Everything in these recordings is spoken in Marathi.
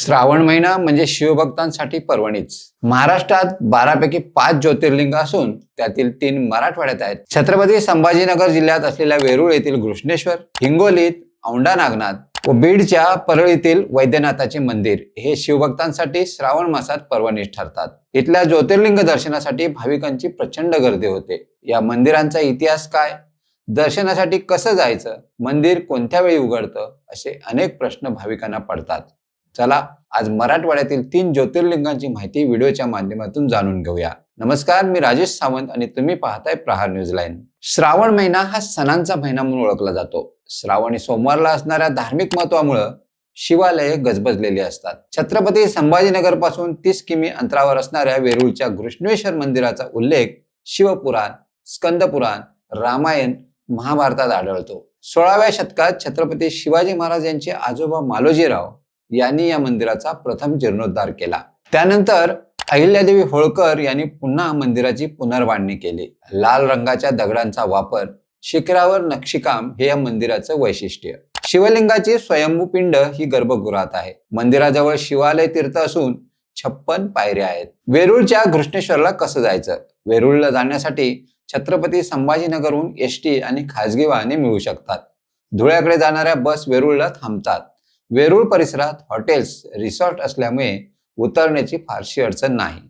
श्रावण महिना म्हणजे शिवभक्तांसाठी पर्वणीच. महाराष्ट्रात बारापैकी पाच ज्योतिर्लिंग असून त्यातील तीन मराठवाड्यात आहेत. छत्रपती संभाजीनगर जिल्ह्यात असलेल्या वेरूळ येथील घृष्णेश्वर हिंगोलीत औंढा नागनाथ व बीडच्या परळीतील वैद्यनाथाचे मंदिर हे शिवभक्तांसाठी श्रावण मासात पर्वणीस ठरतात. इथल्या ज्योतिर्लिंग दर्शनासाठी भाविकांची प्रचंड गर्दी होते. या मंदिरांचा इतिहास काय? दर्शनासाठी कसं जायचं? मंदिर कोणत्या वेळी उघडतं? असे अनेक प्रश्न भाविकांना पडतात. चला आज मराठवाड्यातील तीन ज्योतिर्लिंगांची माहिती व्हिडिओच्या माध्यमातून जाणून घेऊया. नमस्कार मी राजेश सावंत आणि तुम्ही पाहताय प्रहार न्यूज लाईन. श्रावण महिना हा सणांचा महिना म्हणून ओळखला जातो. श्रावणी सोमवारला असणाऱ्या धार्मिक महत्वामुळं शिवालये गजबजलेली असतात. छत्रपती संभाजीनगरपासून तीस किमी अंतरावर असणाऱ्या वेरूळच्या घृष्णेश्वर मंदिराचा उल्लेख शिवपुराण स्कंदपुराण रामायण महाभारतात आढळतो. सोळाव्या शतकात छत्रपती शिवाजी महाराज यांचे आजोबा मालोजीराव यांनी या मंदिराचा प्रथम जीर्णोद्धार केला. त्यानंतर अहिल्यादेवी होळकर यांनी पुन्हा मंदिराची पुनर्बांधणी केली. लाल रंगाच्या दगडांचा वापर शिखरावर नक्षीकाम हे या मंदिराचं वैशिष्ट्य. शिवलिंगाची स्वयंभू पिंड ही गर्भगृहात आहे. मंदिराजवळ शिवालय तीर्थ असून छप्पन पायऱ्या आहेत. वेरूळच्या घृष्णेश्वरला कसं जायचं? वेरूळला जाण्यासाठी छत्रपती संभाजीनगरहून एस टी आणि खाजगी वाहने मिळू शकतात. धुळ्याकडे जाणाऱ्या बस वेरूळला थांबतात. वेरूळ परिसरात हॉटेल्स रिसॉर्ट असल्यामुळे उतरण्याची फारशी अडचण नाही.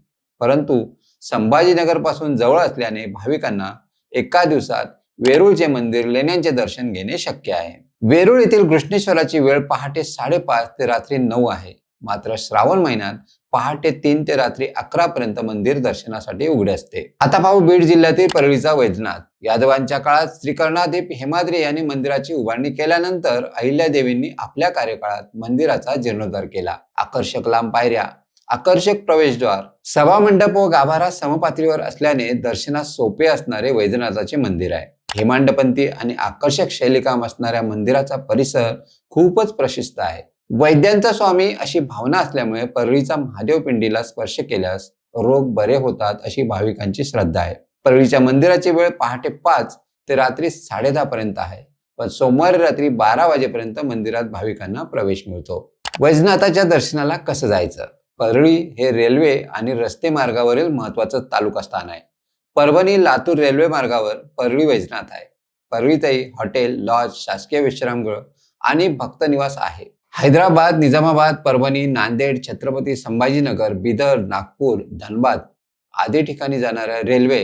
परंतु संभाजीनगरपासून जवळ असल्याने भाविकांना एका दिवसात वेरूळचे मंदिर लेण्यांचे दर्शन घेणे शक्य आहे. वेरूळ येथील कृष्णेश्वराची वेळ पहाटे साडेपाच ते रात्री नऊ आहे. मात्र श्रावण महिन्यात पहाटे तीन ते रात्री अकरा पर्यंत मंदिर दर्शनासाठी उघडे असते. आता पाहू बीड जिल्ह्यातील परळीचा वैजनाथ यादवांच्या काळात श्रीकर्णादेव हेमाद्री यांनी मंदिराची उभारणी केल्यानंतर अहिल्यादेवींनी आपल्या कार्यकाळात मंदिराचा जीर्णोद्धार केला. आकर्षक लांब पायऱ्या आकर्षक प्रवेशद्वार सभा मंडप व गाभारा समपातळीवर असल्याने दर्शनास सोपे असणारे वैद्यनाथाचे मंदिर आहे. हेमांडपंथी आणि आकर्षक शैलीकाम असणाऱ्या मंदिराचा परिसर खूपच प्रशिस्त आहे. वैद्यांचा स्वामी अशी भावना असल्यामुळे परळीचा महादेव पिंडीला स्पर्श केल्यास रोग बरे होतात अशी भाविकांची श्रद्धा आहे. परळीच्या मंदिराची वेळ पहाटे पाच ते रात्री साडेदहा पर्यंत आहे. पण सोमवारी रात्री बारा वाजेपर्यंत मंदिरात भाविकांना प्रवेश मिळतो. वैजनाथाच्या दर्शनाला कसं जायचं? परळी हे रेल्वे आणि रस्ते मार्गावरील महत्वाचं तालुका स्थान आहे. परभणी लातूर रेल्वे मार्गावर परळी वैजनाथ आहे. परळीतही हॉटेल लॉज शासकीय विश्रामगृह आणि भक्तनिवास आहे. हैदराबाद निजामाबाद परभणी नांदेड छत्रपती संभाजीनगर बिदर नागपूर धनबाद आदी ठिकाणी जाणाऱ्या रेल्वे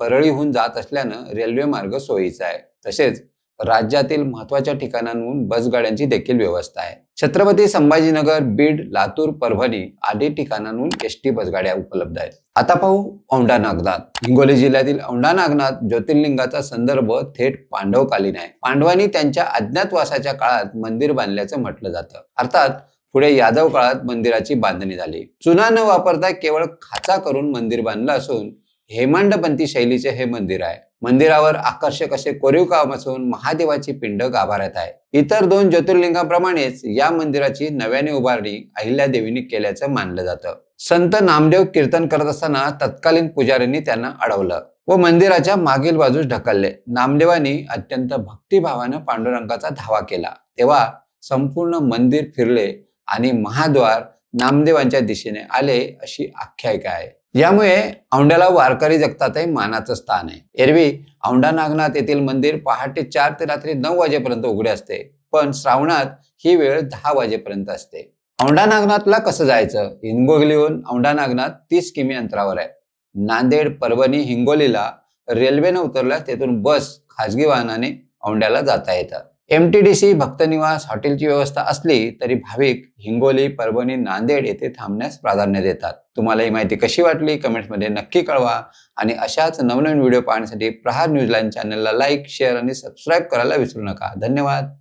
परळीहून जात असल्यानं रेल्वे मार्ग सोयीचा आहे. तसेच राज्यातील महत्त्वाच्या ठिकाणांहून बसगाड्यांची देखील व्यवस्था आहे. छत्रपती संभाजीनगर बीड लातूर परभणी आदी ठिकाणांहून एस टी बसगाड्या उपलब्ध आहेत. आता पाहू औंढा नागनाथ. हिंगोली जिल्ह्यातील औंढा नागनाथ ज्योतिर्लिंगाचा संदर्भ थेट पांडवकालीन आहे. पांडवांनी त्यांच्या अज्ञातवासाच्या काळात मंदिर बांधल्याचं म्हटलं जातं. अर्थात पुढे यादव काळात मंदिराची बांधणी झाली. चुना न वापरता केवळ खाचा करून मंदिर बांधलं असून हेमांडपंथी शैलीचे हे मंदिर आहे. मंदिरावर आकर्षक असे कोरीव काम असून महादेवाची पिंड गाभाऱ्यात आहे. इतर दोन ज्योतिर्लिंगाप्रमाणेच या मंदिराची नव्याने उभारणी अहिल्या देवीने केल्याचं मानलं जातं. संत नामदेव कीर्तन करत असताना तत्कालीन पुजाऱ्यांनी त्यांना अडवलं व मंदिराच्या मागील बाजूस ढकलले. नामदेवांनी अत्यंत भक्तिभावानं पांडुरंगाचा धावा केला. तेव्हा संपूर्ण मंदिर फिरले आणि महाद्वार नामदेवांच्या दिशेने आले अशी आख्यायिका आहे. यामुळे औंढ्याला वारकरी जगतातही मानाचं स्थान आहे. एरवी औंढा नागनाथ येथील मंदिर पहाटे चार ते रात्री नऊ वाजेपर्यंत उघडे असते. पण श्रावणात ही वेळ दहा वाजेपर्यंत असते. औंढा नागनाथला कसं जायचं? हिंगोलीहून औंढा नागनाथ तीस किमी अंतरावर आहे. नांदेड परभणी हिंगोलीला रेल्वेनं उतरल्यास तेथून बस खाजगी वाहनाने औंढ्याला जाता येतं. एम टी डी सी भक्तनिवास हॉटेलची व्यवस्था असली तरी भाविक हिंगोली परभणी नांदेड येथे थांबण्यास प्राधान्य देतात. तुम्हाला ही माहिती कशी वाटली? कमेंट्समध्ये नक्की कळवा. आणि अशाच नवनवीन व्हिडिओ पाहण्यासाठी प्रहार न्यूज चॅनलला लाईक शेअर आणि सबस्क्राईब करायला विसरू नका. धन्यवाद.